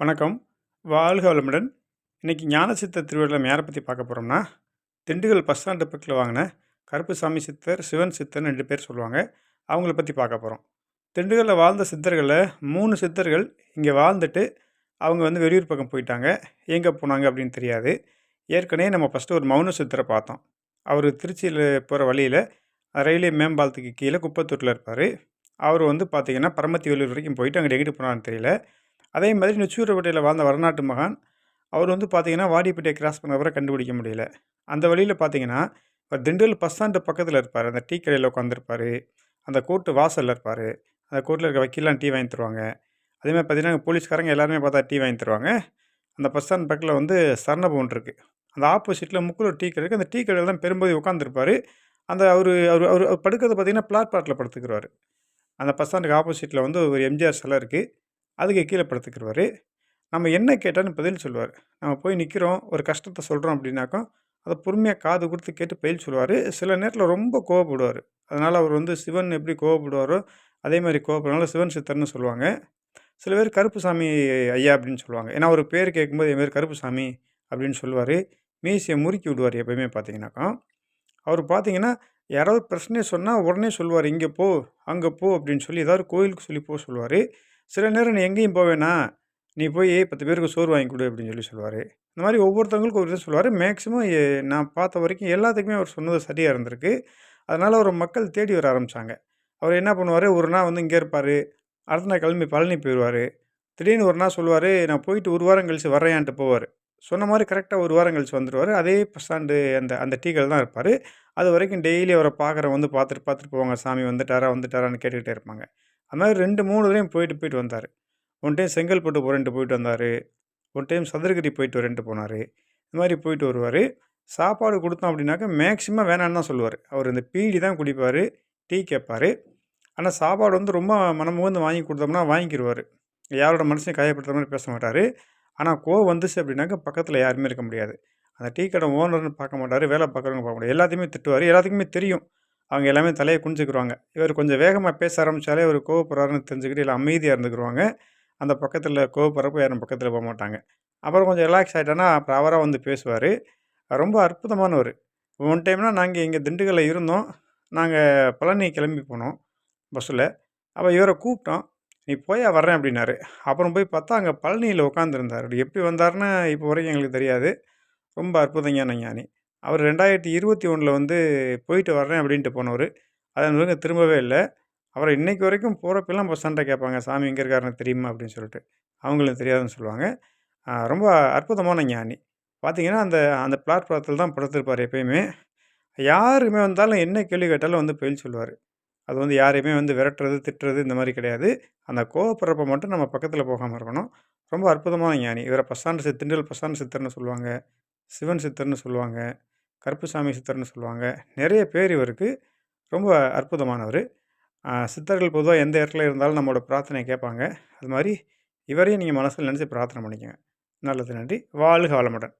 வணக்கம். வாழ்க வளமுடன். இன்றைக்கி ஞானசித்த திருவிழா யாரை பற்றி பார்க்க போகிறோம்னா திண்டுக்கல் பஸ் ஸ்டாண்டு பக்கத்தில் வாங்கின கருப்புசாமி சித்தர் சிவன் சித்தர்னு ரெண்டு பேர் சொல்லுவாங்க. அவங்கள பற்றி பார்க்க போகிறோம் திண்டுக்கல்லில் வாழ்ந்த சித்தர்களில் மூணு சித்தர்கள் இங்கே வாழ்ந்துட்டு அவங்க வந்து வெளியூர் பக்கம் போயிட்டாங்க. எங்கே போனாங்க அப்படின்னு தெரியாது. ஏற்கனவே நம்ம ஃபஸ்ட்டு ஒரு மௌன சித்தரை பார்த்தோம். அவர் திருச்சியில் போகிற வழியில் ரயில்வே மேம்பாலத்துக்கு கீழே குப்பத்தூரில் இருப்பார். அவர் வந்து பார்த்திங்கன்னா பரமத்தி வேலூர் வரைக்கும் போயிட்டு அங்கே எங்கிட்டு போனான்னு தெரியல. அதே மாதிரி நெச்சூரப்பேட்டையில் வாழ்ந்த வரநாட்டு மகான் அவர் வந்து பார்த்திங்கன்னா வாடிப்பேட்டையை கிராஸ் பண்ணவரை கண்டுபிடிக்க முடியல. அந்த வழியில் பார்த்தீங்கன்னா இப்போ திண்டுக்கல் பஸ் ஸ்டாண்டு பக்கத்தில் இருப்பார். அந்த டீ கடையில் உட்காந்துருப்பார் அந்த கோர்ட்டு வாசலில் இருப்பார். அந்த கோர்ட்டில் இருக்க வக்கீலாம் டீ வாங்கி தருவாங்க. அதேமாதிரி பார்த்தீங்கன்னா போலீஸ்காரங்க எல்லாருமே பார்த்தா டீ வாங்கி தருவாங்க. அந்த பஸ் ஸ்டாண்ட் பக்கத்தில் வந்து சரணபவன் இருக்குது அந்த ஆப்போசிட்டில் முக்குலூர் டீ கடை இருக்குது அந்த டீ கடையில் தான் பெரும்போது உட்காந்துருப்பார் அந்த அவர் அவர் அவர் படுக்கிறது பார்த்திங்கன்னா பிளாட்பாட்டில் படுத்துக்கிறார். அந்த பஸ் ஸ்டாண்டுக்கு ஆப்போசிட்டில் வந்து ஒரு எம்ஜிஆர் சிலை இருக்குது அதுக்கு கீழே படுத்துக்கிறவர் நம்ம என்ன கேட்டாலும் பதில் சொல்லுவார். நம்ம போய் நிற்கிறோம் ஒரு கஷ்டத்தை சொல்கிறோம் அப்படின்னாக்கா அதை பொறுமையாக காது கொடுத்து கேட்டு பதில் சொல்லுவார். சில நேரத்தில் ரொம்ப கோவப்படுவார். அதனால் அவர் வந்து சிவன் எப்படி கோவப்படுவாரோ அதே மாதிரி கோவப்படுறனால சிவன் சித்தர்னு சொல்லுவாங்க. சில பேர் கருப்புசாமி ஐயா அப்படின்னு சொல்லுவாங்க. ஏன்னா ஒரு பேர் கேட்கும்போது என் பேர் கருப்புசாமி அப்படின்னு சொல்லுவார். மீசியை முறுக்கி விடுவார் எப்போயுமே பார்த்தீங்கன்னாக்கா. அவர் பார்த்தீங்கன்னா யாராவது பிரச்சனையை சொன்னால் உடனே சொல்லுவார் இங்கே போ அங்கே போ அப்படின்னு சொல்லி ஏதாவது கோயிலுக்கு சொல்லி போக சொல்லுவார். சில நேரம் நீ எங்கேயும் போவேனா? நீ போய் பத்து பேருக்கு சோறு வாங்கி கொடு அப்படின்னு சொல்லி சொல்லுவார். இந்த மாதிரி ஒவ்வொருத்தவங்களுக்கும் ஒரு இதை சொல்லுவார். மேக்ஸிமம் நான் பார்த்த வரைக்கும் எல்லாத்துக்குமே அவர் சொன்னது சரியாக இருந்திருக்கு. அதனால் அவர் மக்கள் தேடி வர ஆரம்பித்தாங்க அவர் என்ன பண்ணுவார்? ஒரு நாள் வந்து இங்கே இருப்பார். அடுத்த நாள் கிளம்பி பழனி போயிடுவார். திடீர்னு ஒரு நாள் சொல்லுவார் நான் போயிட்டு ஒரு வாரம் கழித்து வரையான்ட்டு போவார். சொன்ன மாதிரி கரெக்டாக ஒரு வாரம் கழித்து வந்துடுவார். அதே பஸ் ஸ்டாண்டு அந்த அந்த டீக்கல் தான் இருப்பார். அது வரைக்கும் டெய்லி அவரை பார்க்குற வந்து பார்த்துட்டு பார்த்துட்டு போவாங்க. சாமி வந்துட்டாரா? வந்துட்டாரான்னு கேட்டுக்கிட்டே இருப்பாங்க. அது மாதிரி ரெண்டு மூணு தடவையும் போயிட்டு போயிட்டு வந்தார். ஒன் டைம் செங்கல்பட்டு போகிறேன்ட்டு போயிட்டு வந்தார். ஒன் டைம் சதுரகிரி போயிட்டு வரேன்ட்டு போனார். இந்த மாதிரி போயிட்டு வருவார். சாப்பாடு கொடுத்தோம் அப்படின்னாக்கா மேக்ஸிமம் வேணான்னு தான் சொல்லுவார். அவர் இந்த பீடி தான் குடிப்பார் டீ கேட்பார் ஆனால் சாப்பாடு வந்து ரொம்ப மனமுகந்து வாங்கி கொடுத்தோம்னா வாங்கிக்கிடுவார் யாரோட மனசையும் காயப்படுத்துற மாதிரி பேச மாட்டார். ஆனால் கோவம் வந்துச்சு அப்படின்னாக்கா பக்கத்தில் யாருமே இருக்க முடியாது. அந்த டீ கடை ஓனர்னு பார்க்க மாட்டார் வேலை பார்க்குறவங்க பார்க்க முடியாது எல்லாத்தையுமே திட்டுவார். எல்லாத்துக்குமே தெரியும். அவங்க எல்லாமே தலையை குனிஞ்சிக்கிடுவாங்க இவர் கொஞ்சம் வேகமாக பேச ஆரம்பித்தாலே இவர் கோவப்படுறாருன்னு தெரிஞ்சுக்கிட்டு இல்லை அமைதியாக இருந்துக்கிடுவாங்க அந்த பக்கத்தில் கோவப்படுறப்போ யாரும் பக்கத்தில் போக மாட்டாங்க. அப்புறம் கொஞ்சம் ரிலாக்ஸ் ஆகிட்டோன்னா அப்புறம் அவராக வந்து பேசுவார். ரொம்ப அற்புதமானவர். ஒன் டைம்னால் நாங்கள் இங்கே திண்டுக்கல்லில் இருந்தோம். நாங்கள் பழனி கிளம்பி போனோம் பஸ்ஸில் அப்போ இவரை கூப்பிட்டோம். நீ போயா வர்றேன் அப்படின்னாரு. அப்புறம் போய் பார்த்தா அங்கே பழனியில் உட்காந்துருந்தார் எப்படி வந்தாருன்னு இப்போ வரைக்கும் எங்களுக்கு தெரியாது. ரொம்ப அற்புதமான ஞானி. அவர் ரெண்டாயிரத்தி இருபத்தி ஒன்றில் வந்து போயிட்டு வர்றேன் அப்படின்ட்டு போனவர். அதன் பிறகு திரும்பவே இல்லை. அவரை இன்றைக்கு வரைக்கும் போகிறப்பெல்லாம் இப்போ சண்டை கேட்பாங்க. சாமி எங்கே இருக்காருன்னு தெரியுமா? அப்படின்னு சொல்லிட்டு. அவங்களுக்கு தெரியாதுன்னு சொல்லுவாங்க. ரொம்ப அற்புதமான ஞானி. பார்த்தீங்கன்னா அந்த அந்த பிளாட்ஃபாரத்தில் தான் படுத்திருப்பார் எப்பயுமே. யாருமே வந்தாலும் என்ன கேள்வி கேட்டாலும் வந்து பதில் சொல்லுவார். அது வந்து யாரையுமே வந்து விரட்டுறது திட்டுறது இந்த மாதிரி கிடையாது. அந்த கோவப்படுறப்ப மட்டும் நம்ம பக்கத்தில் போகாமல் இருக்கணும். ரொம்ப அற்புதமான ஞானி. இவரை பஸ்ஸாண்டு சித்திண்டல் பஸ்ஸாண்டு சித்தர்னு சொல்லுவாங்க. சிவன் சித்தர்னு சொல்லுவாங்க. கருப்புசாமி சித்தர்னு சொல்லுவாங்க. நிறைய பேர் இவருக்கு ரொம்ப அற்புதமானவர். சித்தர்கள் பொதுவாக எந்த இடத்துல இருந்தாலும் நம்மளோட பிரார்த்தனை கேட்பாங்க. அது மாதிரி இவரையும் நீங்கள் மனசில் நினச்சி பிரார்த்தனை பண்ணிக்கோங்க. நல்லது நன்றி. வாழ்க வளமுடன்.